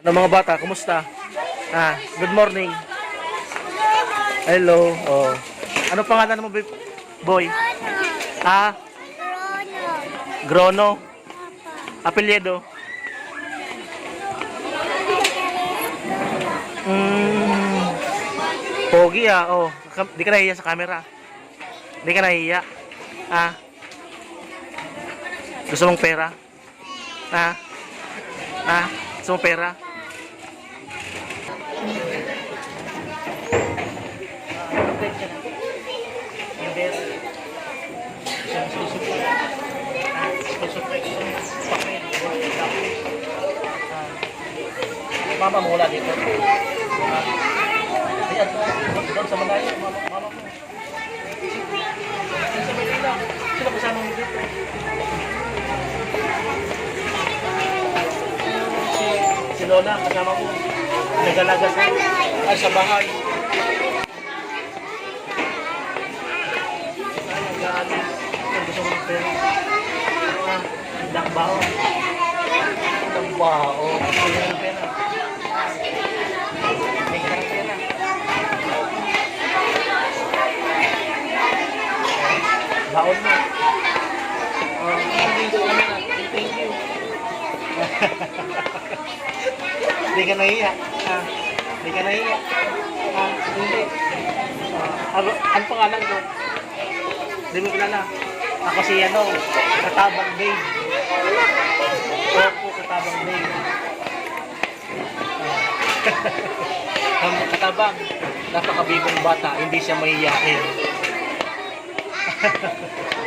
Ano mga bata, kumusta? Ah, good morning. Hello. Oh. Ano pangalan mo, boy? Ah, Grono. Apelyido. Mm. Pogi ah, oh. Di ka nahiya sa camera. Di ka nahiya. Ah. Gusto mong pera? Ah. Ah, gusto mong pera? Mama mo wala dito. Ayan, doon sa Malayo, mama, mo. Sa Manila, sino kasama mo dito? Si, si Lola, kasama mo. Nagalaga sa, ay, sa bahay. Nag-aalis. Kung gusto mo ng pera. Ah, dakbao. Dakbao. Gusto mo ng pera. May ka. Baon mo. Oh, thank you. Thank you. Hindi ka nahiya. Ah, hindi ka nahiya. Ah, hindi. Ano, ano pangalan ko? Hindi mo kilala. Ako si ano, Katabang Babe. Opo, Katabang Babe. Ang katabang, napakabibong bata, hindi siya mahihiyain.